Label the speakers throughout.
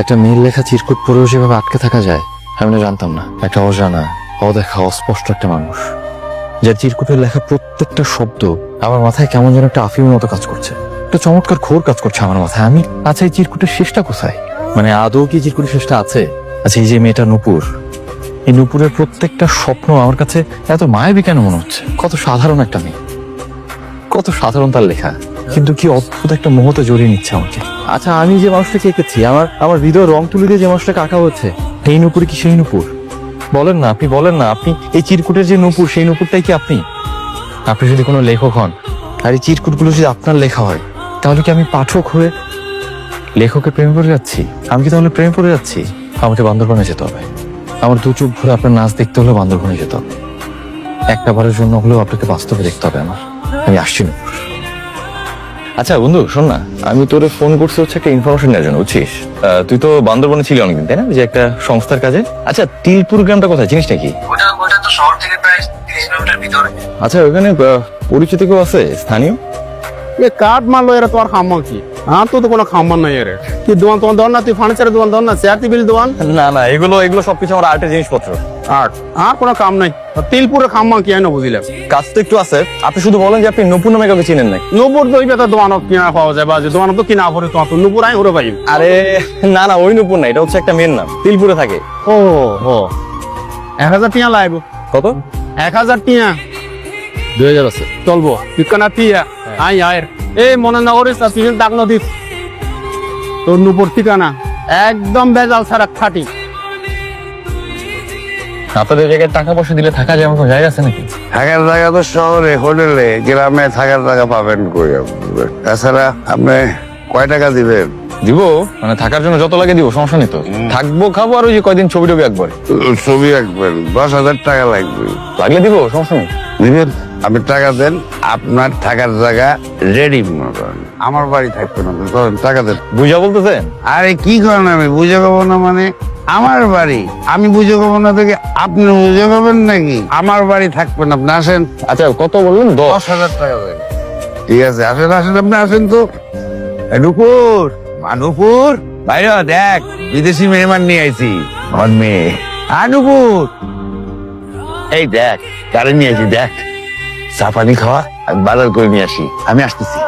Speaker 1: একটা মেয়ের লেখা চিরকুট পড়েও যেভাবে আটকে থাকা যায়, আমি জানতাম না। একটা অজানা, অদেখা, অস্পষ্ট একটা মানুষ, যার চিরকুটের লেখা প্রত্যেকটা শব্দ আমার মাথায় কেমন যেন একটা আফিমের মতো কাজ করছে। একটা চমৎকার ঘোর কাজ করছে আমার মাথায়। আমি আচ্ছা এই চিরকুটের শেষটা কোথায়? মানে আদৌ কি চিরকুটের শেষটা আছে? আচ্ছা এই যে মেয়েটা নূপুর, এই নূপুরের প্রত্যেকটা স্বপ্ন আমার কাছে এত মায়াবী কেন মনে হচ্ছে? কত সাধারণ একটা মেয়ে, কত সাধারণ তার লেখা, কিন্তু কি অদ্ভুত একটা মুহূর্তে জড়িয়ে নিচ্ছে আমাকে। আচ্ছা আমি যে মানুষটাকে এঁকেছি, আমার আমার হৃদয় রং তুলি দিয়ে যে মানুষটাকে আঁকা হচ্ছে এই নুপুর কি সেই নুপুর? বলেন না, আপনি বলেন না, আপনি এই চিরকুটের যে নুপুর, সেই নুপুরটাই কি আপনি? আপনি যদি কোনো লেখক হন, আর এই চিরকুটগুলো যদি আপনার লেখা হয়, তাহলে কি আমি পাঠক হয়ে লেখকের প্রেমে পড়ে যাচ্ছি? আমি কি তাহলে প্রেমে পড়ে যাচ্ছি? আমাকে বান্দরবনে যেতে হবে। আমার দু চোখ ভরে আপনার নাচ দেখতে হলে বান্দরবনে যেতে হবে। একটা বারের জন্য হলেও আপনাকে বাস্তবে দেখতে হবে আমার। আমি আসছি না আচ্ছা বন্ধু শোন না। আমি তোরে ফোন করছি হচ্ছে একটা ইনফরমেশন নেওয়ার জন্য বুঝছিস? আহ, তুই তো বান্দরবনে ছিলি অনেকদিন তাই না? যে একটা সংস্থার কাজে। আচ্ছা তিলপুর গ্রামটা কোথায় জিনিস নাকি?
Speaker 2: ওটা ওটা তো শহর থেকে প্রায় তিরিশ কিলোমিটার ভিতরে।
Speaker 1: আচ্ছা ওখানে পরিচিত কেউ আছে স্থানীয়?
Speaker 3: এ কাঠ মারলো এরা তো আর হামা কি? তো তো কোনো খাম্মা নাই এর কি দোকান তোমার দোকান না তুই ফার্নিচারের দোকান দোকান না চেয়ার টেবিল দোকান?
Speaker 1: না না এগুলো এগুলো সবকিছু আমার আর্টের জিনিসপত্র।
Speaker 3: আর আর কোনো কাম নাই। তিলপুরে খাম্মা কি হয় না বুঝিলাম?
Speaker 1: কাজ তো একটু আছে। আপনি শুধু বলেন যে আপনি নপুর নামে কাউকে চিনেন নাই।
Speaker 3: নূপুর তো ওইটা তো দোকানত কিনা পাওয়া যায় বা যে দোকানত তো কিনা পরে তোমার তো। নূপুর আই হরে পাই
Speaker 1: আরে না না ওই নপুর না এটা হচ্ছে একটা মেয়ের নাম তিলপুরে থাকে।
Speaker 3: ও ও। এক হাজার টিয়া লাগবো।
Speaker 1: কত?
Speaker 3: এক হাজার টিয়া
Speaker 1: দুই হাজার আছে।
Speaker 3: চলবো। ঠিকানা টিয়া আই আয়ের। এই মনে না করিস না তুই ডাক তোর নূপুর ঠিকানা? একদম বেজাল ছাড়া খাটি।
Speaker 1: আপনাদের জায়গায় টাকা পয়সা দিলে থাকা যায় কোনো জায়গা আছে নাকি?
Speaker 4: থাকার জায়গা তো শহরে হোটেলে গ্রামে থাকার জায়গা পাবেন কই তাছাড়া আপনি কয় টাকা দিবেন?
Speaker 1: দিব মানে থাকার জন্য যত লাগে দিব সমস্যা নেই তো। থাকব খাব আর ওই যে কয়দিন ছবি টবি একবার
Speaker 4: ছবি একবার দশ হাজার টাকা লাগবে।
Speaker 1: লাগলে দিব সমস্যা নেই।
Speaker 4: দিবেন? আপনি টাকা দেন আপনার থাকার জায়গা রেডি মনে করেন। আমার বাড়ি থাকবে না করেন টাকা দেন।
Speaker 1: বুঝা বলতেছেন?
Speaker 4: আরে কি করেন আমি? বুঝে পাবো না মানে? আমার বাড়ি। আমি বুঝে পাবো না থেকে আপনি বুঝে পাবেন নাকি? আমার বাড়ি থাকবেন আপনি আসেন।
Speaker 1: আচ্ছা কত বললেন? দশ।
Speaker 4: হাজার টাকা দেন। ঠিক আছে আসেন আসেন আপনি আসেন তো। নুপুর! মা নুপুর! বাইরে দেখ বিদেশি মেহমান নিয়ে আইছি। আমার মেয়ে। আর নুপুর! এই দেখ কারে নিয়ে আইছি দেখ। চা পানি খাওয়া আমি বাজার করে নিয়ে আসি। আমি আসতেছি।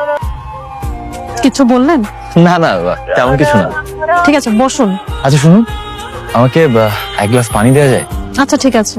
Speaker 5: কিছু বললেন?
Speaker 1: না না তেমন কিছু না।
Speaker 5: ঠিক আছে বসুন।
Speaker 1: আচ্ছা শুনুন। আমাকে আহ, এক গ্লাস পানি দেওয়া যায়?
Speaker 5: আচ্ছা ঠিক আছে।